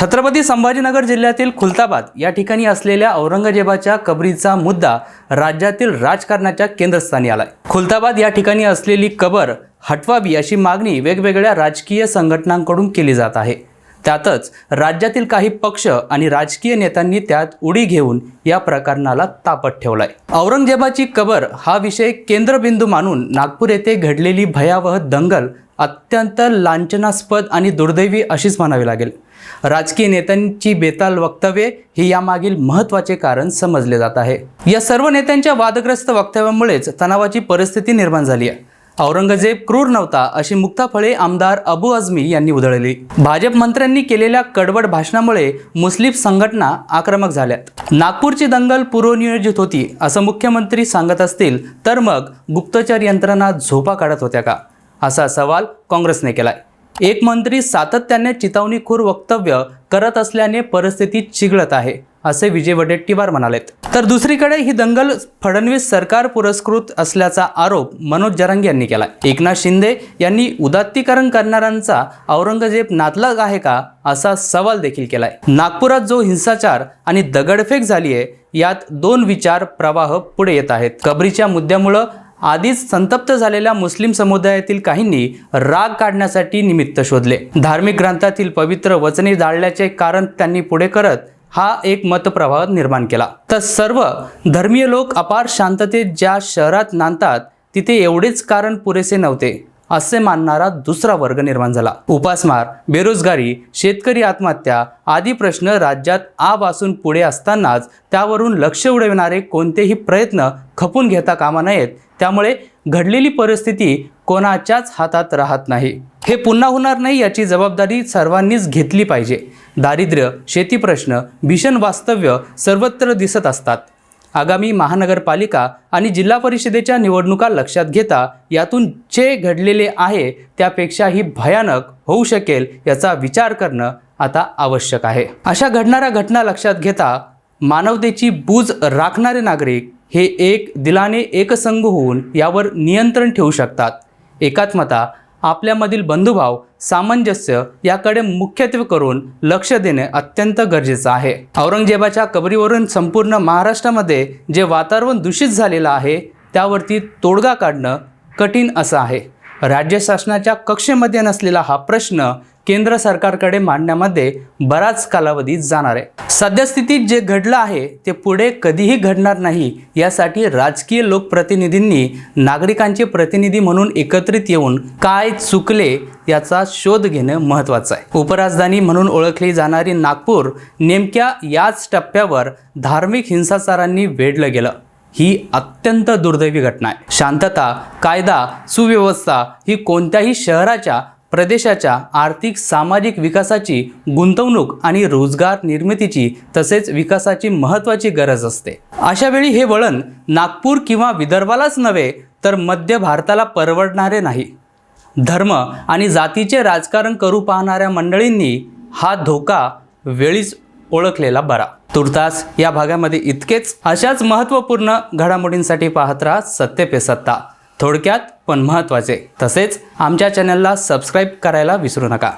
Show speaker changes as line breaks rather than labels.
छत्रपती संभाजीनगर जिल्ह्यातील खुलताबाद या ठिकाणी असलेल्या औरंगजेबाच्या कबरीचा मुद्दा राज्यातील राजकारणाच्या केंद्रस्थानी आलाय. खुलताबाद या ठिकाणी असलेली कबर हटवावी अशी मागणी वेगवेगळ्या राजकीय संघटनांकडून केली जात आहे. त्यातच राज्यातील काही पक्ष आणि राजकीय नेत्यांनी त्यात उडी घेऊन या प्रकरणाला तापत ठेवलाय. औरंगजेबाची कबर हा विषय केंद्रबिंदू मानून नागपूर येथे घडलेली भयावह दंगल अत्यंत लांछनास्पद आणि दुर्दैवी अशीच म्हणावी लागेल. राजकीय नेत्यांची बेताल वक्तव्ये ही यामागील महत्त्वाचे कारण समजले जात आहे. या सर्व नेत्यांच्या वादग्रस्त वक्तव्यामुळेच तणावाची परिस्थिती निर्माण झाली आहे. औरंगजेब क्रूर नव्हता अशी मुक्ताफळे आमदार अबू आझमी यांनी उधळली. भाजप मंत्र्यांनी केलेल्या कडवड भाषणामुळे मुस्लिम संघटना आक्रमक झाल्यात. नागपूरची दंगल पूर्वनियोजित होती असं मुख्यमंत्री सांगत असतील तर मग गुप्तचर यंत्रणा झोपा काढत होत्या का? असा सवाल काँग्रेसने केलाय. एक मंत्री सातत्याने चितावणीखोर वक्तव्य करत असल्याने परिस्थिती चिघळत आहे. असे विजय वडेट्टीवार म्हणालेत. तर दुसरीकडे ही दंगल फडणवीस सरकार पुरस्कृत असल्याचा आरोप मनोज जरांग यांनी केला. एकनाथ शिंदे यांनी उदात्तीकरण करणाऱ्यांचा औरंगजेब नातलग आहे का असा सवाल देखील केलाय. नागपुरात जो हिंसाचार आणि दगडफेक झाली आहे यात दोन विचार प्रवाह पुढे येत आहेत. कबरीच्या मुद्द्यामुळं आधीच संतप्त झालेल्या मुस्लिम समुदायातील काहींनी राग काढण्यासाठी निमित्त शोधले. धार्मिक ग्रंथातील पवित्र वचने जाळल्याचे कारण त्यांनी पुढे करत हा एक मतप्रवाह निर्माण केला. तर सर्व धर्मीय लोक अपार शांततेत ज्या शहरात नांदतात तिथे एवढेच कारण पुरेसे नव्हते असे मानणारा दुसरा वर्ग निर्माण झाला. उपासमार बेरोजगारी शेतकरी आत्महत्या आदी प्रश्न राज्यात आपासून पुढे असतानाच त्यावरून लक्ष उडविणारे कोणतेही प्रयत्न खपून घेता कामा नयेत. त्यामुळे घडलेली परिस्थिती कोणाच्याच हातात राहत नाही. हे पुन्हा होणार नाही याची जबाबदारी सर्वांनीच घेतली पाहिजे. दारिद्र्य शेती प्रश्न भीषण वास्तव्य सर्वत्र दिसत असतात. आगामी महानगरपालिका आणि जिल्हा परिषदेच्या निवडणुका लक्षात घेता यातून जे घडलेले आहे त्यापेक्षाही भयानक होऊ शकेल याचा विचार करणं आता आवश्यक आहे. अशा घडणाऱ्या घटना लक्षात घेता मानवतेची बूज राखणारे नागरिक हे एक दिलाने एकसंघ होऊन यावर नियंत्रण ठेवू शकतात. एकात्मता आपल्यामधील बंधुभाव सामंजस्य याकडे मुख्यत्वे करून लक्ष देणे अत्यंत गरजेचं आहे. औरंगजेबाच्या कबरीवरून संपूर्ण महाराष्ट्रामध्ये जे वातावरण दूषित झालेलं आहे त्यावरती तोडगा काढणं कठीण असं आहे. राज्य शासनाच्या कक्षेमध्ये नसलेला हा प्रश्न केंद्र सरकारकडे मांडण्यामध्ये बराच कालावधी जाणार आहे. सद्यस्थितीत जे घडलं आहे ते पुढे कधीही घडणार नाही यासाठी राजकीय लोकप्रतिनिधींनी नागरिकांचे प्रतिनिधी म्हणून एकत्रित येऊन काय चुकले याचा शोध घेणं महत्त्वाचं आहे. उपराजधानी म्हणून ओळखली जाणारी नागपूर नेमक्या याच टप्प्यावर धार्मिक हिंसाचारांनी वेढलं गेलं. ही अत्यंत दुर्दैवी घटना आहे. शांतता कायदा सुव्यवस्था ही कोणत्याही शहराच्या प्रदेशाच्या आर्थिक सामाजिक विकासाची गुंतवणूक आणि रोजगार निर्मितीची तसेच विकासाची महत्त्वाची गरज असते. अशा वेळी हे वळण नागपूर किंवा विदर्भालाच नव्हे तर मध्य भारताला परवडणारे नाही. धर्म आणि जातीचे राजकारण करू पाहणाऱ्या मंडळींनी हा धोका वेळीच ओळखलेला बरा. तुर्तास या भागामध्ये इतकेच अशाच महत्त्वपूर्ण घडामोडींसाठी पाहत राहा सत्य पे सत्ता. थोडक्यात पण महत्त्वाचे. तसेच आमच्या चॅनलला सबस्क्राईब करायला विसरू नका.